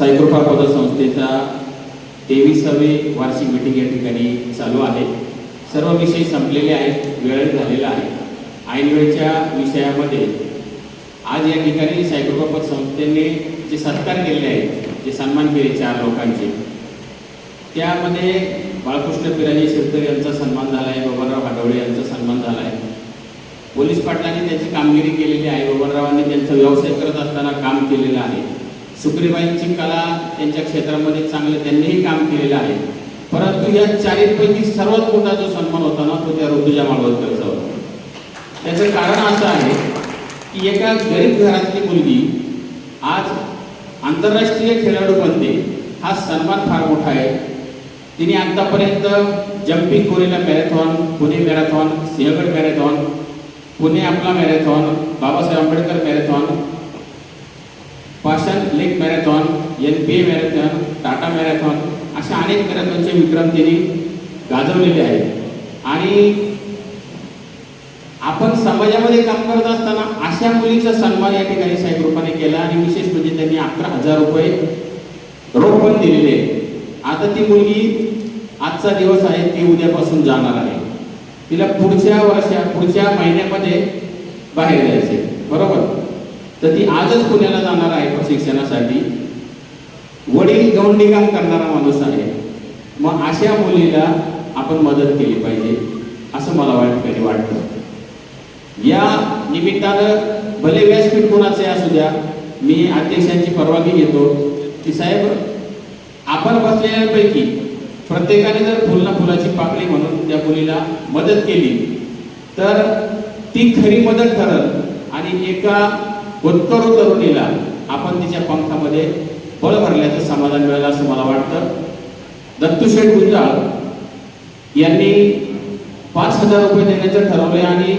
साईकृपा पदसंस्थेचा तेवीसावे वार्षिक मीटिंग या ठिकाणी चालू आहे. सर्व विषय संपलेले आहेत वेळ झालेला आहे. ऐनवेळच्या विषयामध्ये आज या ठिकाणी साईकृपा पदसंस्थेने जे सत्कार केलेले आहेत जे सन्मान केले चार लोकांचे त्यामध्ये बाळकृष्ण पिराजी शेतकरी यांचा सन्मान झाला आहे बबनराव हाडवळे यांचा सन्मान झाला आहे पोलीस पाटलांनी त्याची कामगिरी केलेली आहे बबनरावांनी त्यांचा व्यवसाय करत असताना काम केलेलं आहे. सुप्रीबाईंची कला त्यांच्या क्षेत्रामध्ये चांगलं त्यांनीही काम केलेलं आहे. परंतु या चारीपैकी सर्वात मोठा जो सन्मान होता ना तो त्या ऋतुजा माळवतकरचा होता. त्याचं कारण असं आहे की एका गरीब घरातली मुलगी आज आंतरराष्ट्रीय खेळाडू बनते हा सन्मान फार मोठा आहे. तिने आतापर्यंत जम्पिंग कोरेला marathon Pune marathon Sinhagad marathon Pune आपला marathon Babasaheb Ambedkar marathon Pashan lake marathon N P A marathon Tata marathon अशा अनेक मॅरेथॉनचे विक्रम त्यांनी गाजवलेले आहेत. आणि आपण समाजामध्ये काम करत असताना अशा मुलीचा सन्मान या ठिकाणी साहेब रूपाने केला आणि विशेष म्हणजे त्यांनी अकरा हजार रुपये रोख पण दिलेले आहे. आता ती मुलगी आजचा दिवस आहे ती उद्यापासून जाणार आहे. तिला पुढच्या वर्षा पुढच्या महिन्यामध्ये बाहेर जायचे बरोबर? तर ती आजच पुण्याला जाणार आहे प्रशिक्षणासाठी. वडील गौंडी काम करणारा माणूस आहे. मग अशा मुलीला आपण मदत केली पाहिजे असं मला वाट कधी वाटतं. या निमित्तानं भले व्यासपीठ कोणाचे असू द्या मी अध्यक्षांची परवानगी घेतो. की साहेब आपण बसलेल्यांपैकी प्रत्येकाने जर फुलना फुलाची पाकळी म्हणून त्या मुलीला मदत केली तर ती खरी मदत ठरल आणि एका उत्करू तरुणीला आपण तिच्या पंखामध्ये बळ भरल्याचं समाधान मिळालं असं मला वाटतं. दत्तूशेठ गुंजाळ यांनी पाच हजार रुपये देण्याचं ठरवले आणि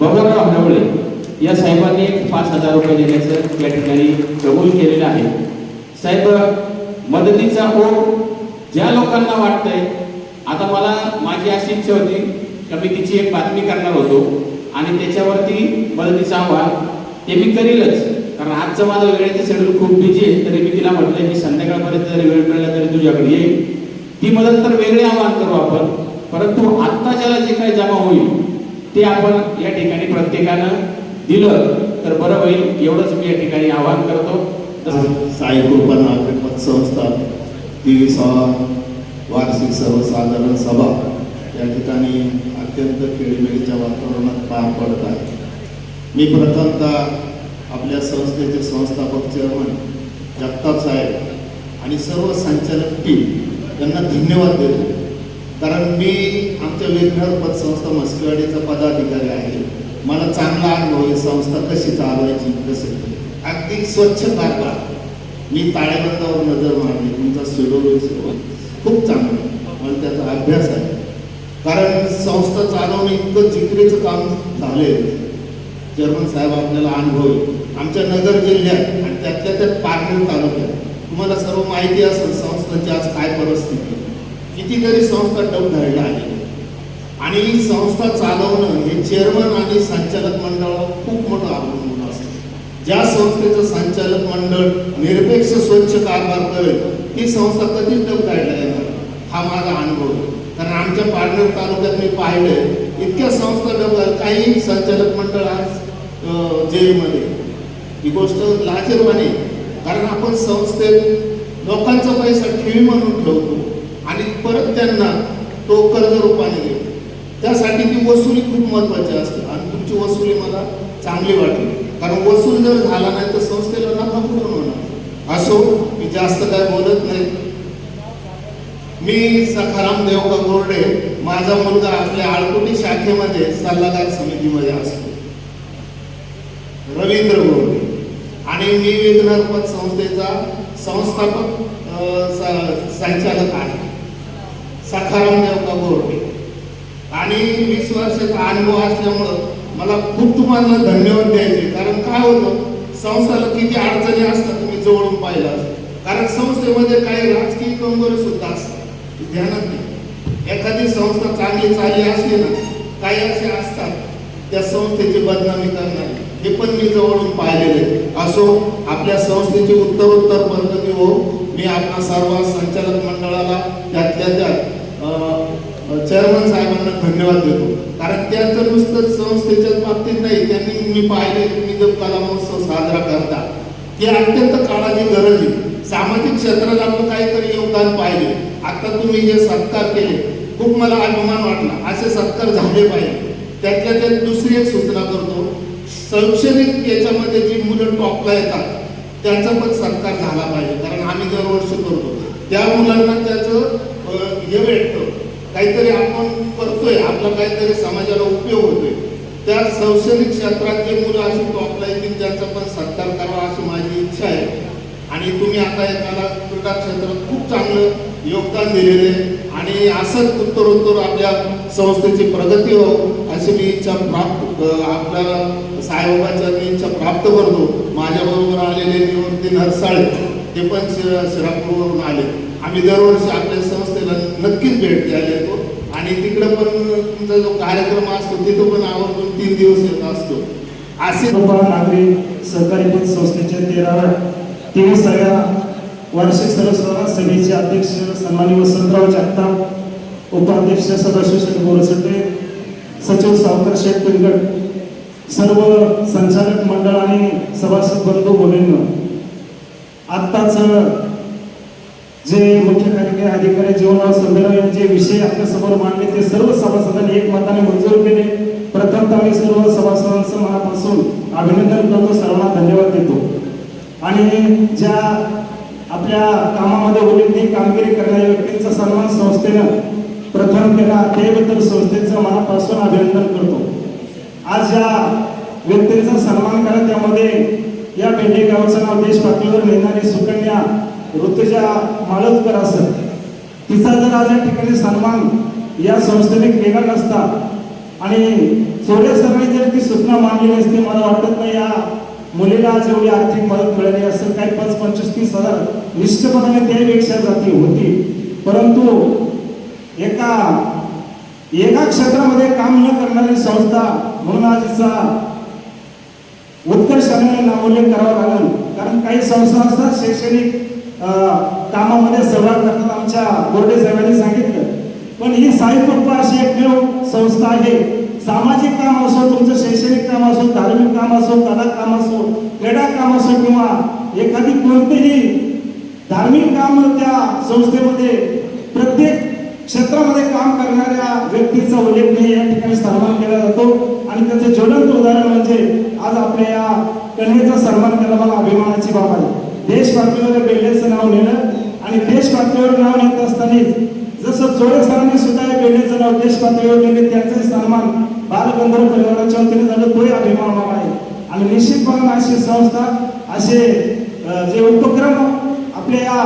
बबनराव हडवळे या साहेबांनी पाच हजार रुपये देण्याचं या ठिकाणी कबूल केलेलं आहे. साहेब मदतीचा ओढ ज्या लोकांना वाटतंय आता मला माझी अशी इच्छा होती का मी तिची एक बातमी करणार होतो आणि त्याच्यावरती मदतीचा आव्हान ते मी करीलच. कारण आजचं माझं वेळेचं शेड्यूल खूप बिझी आहे. तरी मी तिला म्हटलं की संध्याकाळपर्यंत जरी वेळ मिळाला तरी तुझ्याकडे येईल ती मदत तर वेगळे आव्हान करू आपण. परंतु आत्ता ज्याला जे काही जमा होईल ते आपण या ठिकाणी प्रत्येकानं दिलं. तर बरं होईल एवढंच मी या ठिकाणी आवाहन करतो. तसं साई कृपा नागरिक पतसंस्था तेविसावा वार्षिक सर्वसाधारण सभा या ठिकाणी अत्यंत खेळीमेळीच्या वातावरणात पार पडत आहे. मी प्रथमतः आपल्या संस्थेचे संस्थापक चेअरमन जगताप साहेब आणि सर्व संचालक टीम त्यांना धन्यवाद देतो. कारण मी आमच्या वेगवेगळ्या पतसंस्था मस्केवाडीचा पदाधिकारी आहे. मला चांगला अनुभव आहे. संस्था कशी चालवायची कसे अगदी स्वच्छ कारभार मी ताळेबंदावर नजर मारली. तुमचा शेड्यूल खूप चांगला मला त्याचा अभ्यास आहे. कारण संस्था चालवणं इतकं जिकरीचं काम झाले चेअरमन साहेब आपल्याला अनुभव आमच्या नगर जिल्ह्यात आणि त्यातल्या त्यात पारनेर तालुक्यात तुम्हाला सर्व माहिती असेल संस्थांची आज काय परिस्थिती. कितीतरी संस्था डब घडल्या आहे आणि ही संस्था चालवणं हे चेअरमन आणि संचालक मंडळावर खूप मोठं अवलंबून असतं. ज्या संस्थेचं संचालक मंडळ निरपेक्ष स्वच्छ कारभार करेल ती संस्था कधीच डब काढला येणार? हा माझा अनुभव कारण आमच्या पारनेर तालुक्यात मी पाहिलंय इतक्या संस्था डब काही संचालक मंडळ आज जेलमध्ये. ही गोष्ट लाजीरवाणी कारण आपण संस्थेत लोकांचा पैसा ठेवी म्हणून ठेवतो आणि परत त्यांना तो कर्ज रूपाने देतो. त्यासाठी ती वसुली खूप महत्वाची असते. आणि तुमची वसुली मला चांगली वाटली. कारण वसूल जर झाला नाही तर संस्थेला नफा कुठून होणार? असो मी जास्त काय बोलत नाही. मी सखाराम देवका गोरडे माझा मुलगा आपल्या आळकुटी शाखेमध्ये सल्लागार समितीमध्ये असतो. रवींद्र गोरडे आणि मी विघ्नर संस्थेचा संस्थापक संचालक आहे. सखाराम देवका गोरडे आणि वीस वर्षाचा अनुभव असल्यामुळं मला खूप तुम्हाला धन्यवाद द्यायचे. कारण काय होतं संस्थेला किती अडचणी असतात तुम्ही जवळून पाहिलं कारण संस्थेमध्ये काही राजकीय कंगोरे सुद्धा असतात. ध्यानात एखादी संस्था चांगली चालली असली ना काही असे असतात त्या संस्थेची बदनामी हे पण मी जवळून पाहिलेले असो आपल्या संस्थेची उत्तरोत्तर प्रगती हो मी आपल्या सर्व संचालक मंडळाला त्यातल्या त्यात चेअरमन साहेबांना धन्यवाद देतो. कारण त्यांचं नुसतं संस्थेच्याच बाबतीत नाही त्यांनी मी पाहिले तुम्ही जो कला महोत्सव साजरा करता. ती अत्यंत काळाची गरज आहे. सामाजिक क्षेत्रात आपण काहीतरी योगदान पाहिजे. आता तुम्ही जे सत्कार केले खूप मला अभिमान वाटला. असे सत्कार झाले पाहिजे. त्यातल्या त्यात दुसरी एक सूचना करतो. शैक्षणिक याच्यामध्ये जी मुलं टॉपला येतात त्यांचा पण सत्कार झाला पाहिजे. कारण आम्ही दरवर्षी करतो. त्या मुलांना त्याचं हे भेटतं. काहीतरी आपण करतोय आपला काहीतरी समाजाला उपयोग होतोय. त्या शैक्षणिक क्षेत्रात जे मुलं अशी टॉपला येतील त्यांचा पण सत्कार करावा अशी माझी इच्छा आहे. आणि तुम्ही आता एखादा क्रीडा क्षेत्रात खूप चांगलं योगदान दिलेले. आणि असंच उत्तरोत्तर आपल्या संस्थेची प्रगती हो अशी मी इच्छा प्राप्त आपल्या साईबाबाच्या मी इच्छा प्राप्त करतो. माझ्याबरोबर आलेले निवृत्ती नरसाळे ते पण शि- शिरापूरवरून आले. आम्ही दरवर्षी आपल्या संस्थेला नक्कीच भेट द्यायला येतो. आणि तिकडं पण तुमचा जो कार्यक्रम असतो तिथं पण आवर्जून तीन दिवस येत असतो. असे गोपाळ नागरी सहकारी पत संस्थेच्या तेराव्या तेविसाव्या वार्षिक सर्वसाधारण सभेचे अध्यक्ष सन्मानी वसंतराव जगताप उपाध्यक्ष सदाशिव शेठ बोरसटे सचिव सावकर शेठ पिंगट सर्व संचालक मंडळ आणि सभासद बंधू बोलेन आत्ताच जे मुख्य कार्यकारी अधिकारी जीवनराव संमेलन यांचे विषय आपल्यासमोर मांडले ते सर्व सभासदांनी एकमताने मंजूर केले. प्रथमतः मी सर्व सभासदांचं मनापासून अभिनंदन करतो सर्वांना धन्यवाद देतो. आणि ज्या आपल्या कामामध्ये उल्लेखनीय कामगिरी करणाऱ्या व्यक्तींचा सन्मान संस्थेनं प्रथम केला. त्याबद्दल संस्थेचं मनापासून अभिनंदन करतो. आज ज्या व्यक्तींचा सन्मान करा. त्यामध्ये या बेंडे गावचं नाव देश पातळीवर नेणारी सुकन्या ऋतुजा माळवकर असत. तिचा जर आज या ठिकाणी सन्मान या संस्थेने केला नसता आणि चोऱ्या सरांनी जर ती सूचना मानली नसती मला वाटत नाही या मुलीला आज एवढी आर्थिक मदत मिळाली असेल काही पाच पंचवीस तीस हजार निश्चितपणाने त्यापेक्षा जाती होती. परंतु एका एका क्षेत्रामध्ये काम न करणारी संस्था म्हणून आजचा उत्कर्षाने नामोल्लेख करावा लागेल. कारण काही संस्था असतात शैक्षणिक कामामध्ये सहभाग करतात आमच्या बोर्डे साहेबांनी सांगितलं. पण ही साई कृपा अशी एकमेव संस्था आहे. सामाजिक काम असो तुमचं शैक्षणिक काम असो धार्मिक काम असो कला काम असो क्रीडा काम असो किंवा एखादी कोणतेही धार्मिक काम त्या संस्थेमध्ये प्रत्येक क्षेत्रामध्ये काम करणाऱ्या व्यक्तीचा उल्लेखनीय या ठिकाणी सन्मान केला जातो. आणि त्याचे ज्वलंत उदाहरण म्हणजे आज आपल्या या कन्येचा सन्मान केला मला अभिमानाची बाब आहे. देश पातळीवर बेल्लेचं नाव नेलं आणि देश पातळीवर नाव नेत असताना जसं चोळे सरांनी सुद्धा या बेल्लेचं नाव देश पातळीवर नेले त्यांचाही सन्मान बालगंधर्व परिवाराच्या वतीने झालं तोही अभिमान आहे. आणि निश्चितपणे अशी संस्था असे जे उपक्रम आपल्या या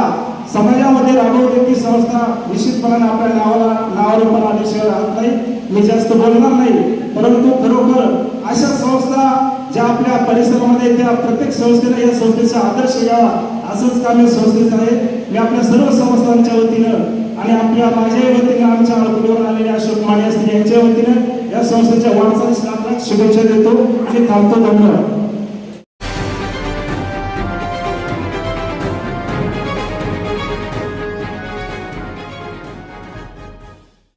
समाजामध्ये राबवते ती संस्था निश्चितपणाने आपल्या नावाला नावावर पण आल्याशिवाय राहत नाही. मी जास्त बोलणार नाही परंतु खरोखर अशा संस्था ज्या आपल्या परिसरामध्ये त्या प्रत्येक संस्थेला या संस्थेचा आदर्श घ्यावा असंच काम या संस्थेचं आहे. मी आपल्या सर्व संस्थांच्या वतीनं आणि आपल्या माझ्या वतीनं आमच्या अडकुडीवर आलेल्या अशोक माने असतील यांच्या वतीनं या संस्थेच्या वाटचालीस लाख लाख शुभेच्छा देतो आणि थांबतो धन्यवाद.